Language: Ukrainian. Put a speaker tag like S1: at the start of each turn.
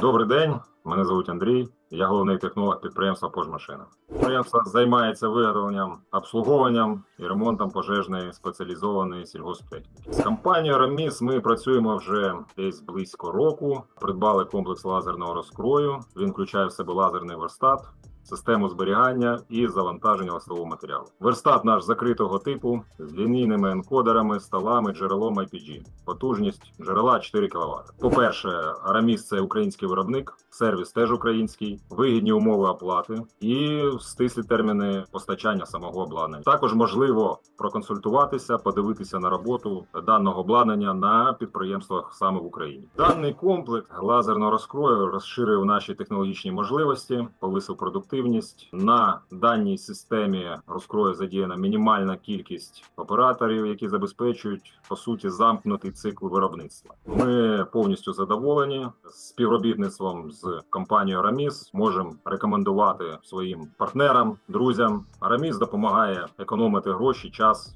S1: Добрий день, мене звуть Андрій. Я головний технолог підприємства «Пожмашина». Підприємство займається виготовленням, обслуговуванням і ремонтом пожежної спеціалізованої сільгосптехніки. З компанією Раміс ми працюємо вже десь близько року. Придбали комплекс лазерного розкрою. Він включає в себе лазерний верстат. Систему зберігання і завантаження листового матеріалу. Верстат наш закритого типу з лінійними енкодерами, столами, джерелом IPG. Потужність джерела 4 кВт. По-перше, Араміс це український виробник, сервіс теж український, вигідні умови оплати і стислі терміни постачання самого обладнання. Також можливо проконсультуватися, подивитися на роботу даного обладнання на підприємствах саме в Україні. Даний комплект лазерного розкрою розширив наші технологічні можливості, повисив продуктивність. На даній системі розкрою задіяна мінімальна кількість операторів, які забезпечують по суті замкнутий цикл виробництва. Ми повністю задоволені співробітництвом з компанією Раміс. Можемо рекомендувати своїм партнерам, друзям. Раміс допомагає економити гроші, час